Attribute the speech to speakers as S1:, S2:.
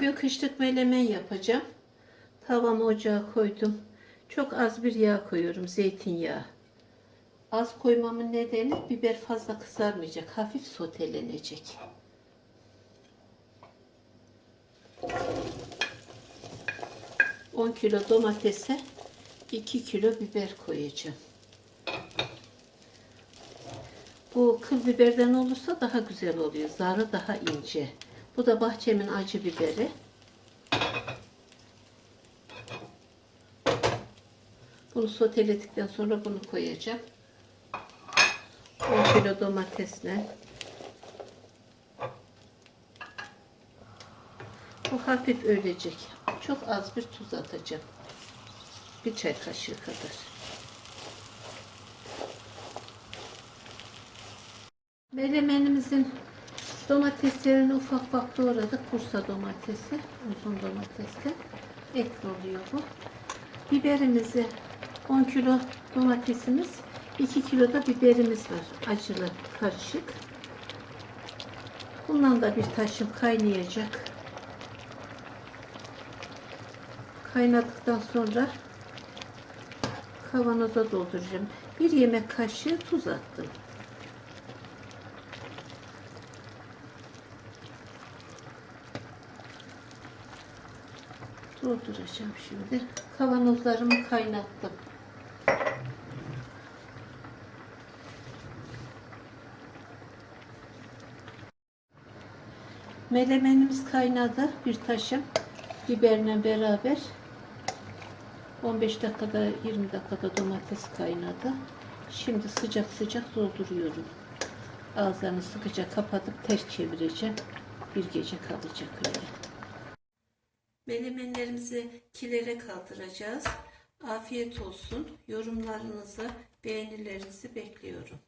S1: Bugün kışlık melemen yapacağım. Tavamı ocağa koydum. Çok az bir yağ koyuyorum. Zeytinyağı. Az koymamın nedeni biber fazla kızarmayacak. Hafif sotelenecek. On kilo domatese 2 kilo biber koyacağım. Bu kıl biberden olursa daha güzel oluyor. Zarı daha ince. Bu da bahçemin acı biberi. Bunu soteledikten sonra bunu koyacağım. 10 kilo domatesle. Bu hafif ölecek. Çok az bir tuz atacağım. Bir çay kaşığı kadar. Melemenimizin domateslerini ufak ufak doğradık. Bursa domatesi, uzun domatesle. Et oluyor bu. Biberimizi 10 kilo domatesimiz, 2 kilo da biberimiz var. Acılı karışık. Bundan da bir taşım kaynayacak. Kaynadıktan sonra kavanoza dolduracağım. Bir yemek kaşığı tuz attım. Dolduracağım şimdi. Kavanozlarımı kaynattım. Melemenimiz kaynadı. Bir taşım biberle beraber 15 dakikada 20 dakikada domates kaynadı. Şimdi sıcak sıcak dolduruyorum. Ağızlarını sıkıca kapatıp ters çevireceğim. Bir gece kalacak öyle. Menemenlerimizi kilere kaldıracağız. Afiyet olsun. Yorumlarınızı, beğenilerinizi bekliyorum.